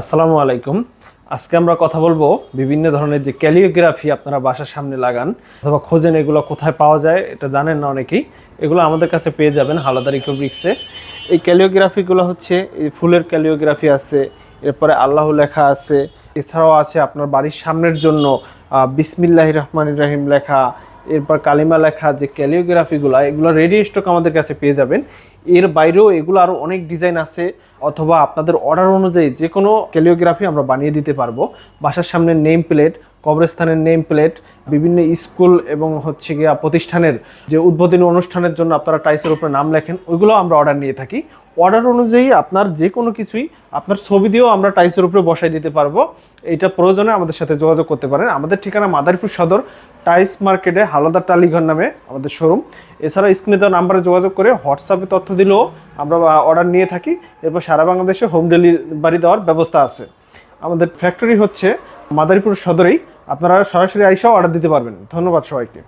আসসালামু আলাইকুম। আজকে আমরা কথা বলব বিভিন্ন ধরনের যে ক্যালিওগ্রাফি আপনারা বাসার সামনে লাগান অথবা খোঁজেন এগুলো কোথায় পাওয়া যায়, এটা জানেন না অনেকেই। এগুলো আমাদের কাছে পেয়ে যাবেন হালাদার ইকোব্রিক্সে এই ক্যালিওগ্রাফিগুলো হচ্ছে, এই ফুলের ক্যালিওগ্রাফি আছে, এরপরে আল্লাহ লেখা আছে, এছাড়াও আছে আপনার বাড়ির সামনের জন্য বিসমিল্লাহ রহমান রাহিম লেখা এরপর কালিমা লেখা যে ক্যালিওগ্রাফিগুলো এগুলো রেডি স্টক আমাদের কাছে পেয়ে যাবেন। এর বাইরেও এগুলো আরও অনেক ডিজাইন আছে, অথবা আপনাদের অর্ডার অনুযায়ী যে কোনো ক্যালিওগ্রাফি আমরা বানিয়ে দিতে পারব। বাসার সামনে নেম প্লেট কবরস্থানের নেম প্লেট বিভিন্ন স্কুল এবং হচ্ছে গিয়া প্রতিষ্ঠানের যে উদ্বোধনী অনুষ্ঠানের জন্য আপনারা টাইসের উপরে নাম লেখেন, ওইগুলো আমরা অর্ডার নিয়ে থাকি। অর্ডার অনুযায়ী আপনার যে কোনো কিছুই, আপনার ছবি দিয়েও আমরা টাইসের উপরে বসাই দিতে পারব। এটা প্রয়োজনে আমাদের সাথে যোগাযোগ করতে পারেন। আমাদের ঠিকানা মাদারীপুর সদর টাইস মার্কেটে হালদা টালিঘর নামে আমাদের শোরুম এছাড়া স্ক্রিনে দেওয়া নাম্বারে যোগাযোগ করে হোয়াটসঅ্যাপে তথ্য দিলেও আমরা অর্ডার নিয়ে থাকি। এরপর সারা বাংলাদেশে হোম ডেলিভারি দেওয়ার ব্যবস্থা আছে। আমাদের ফ্যাক্টরি হচ্ছে মাদারীপুর সদরেই। আপনারা সরাসরি আইসাও অর্ডার দিতে পারবেন। ধন্যবাদ সবাইকে।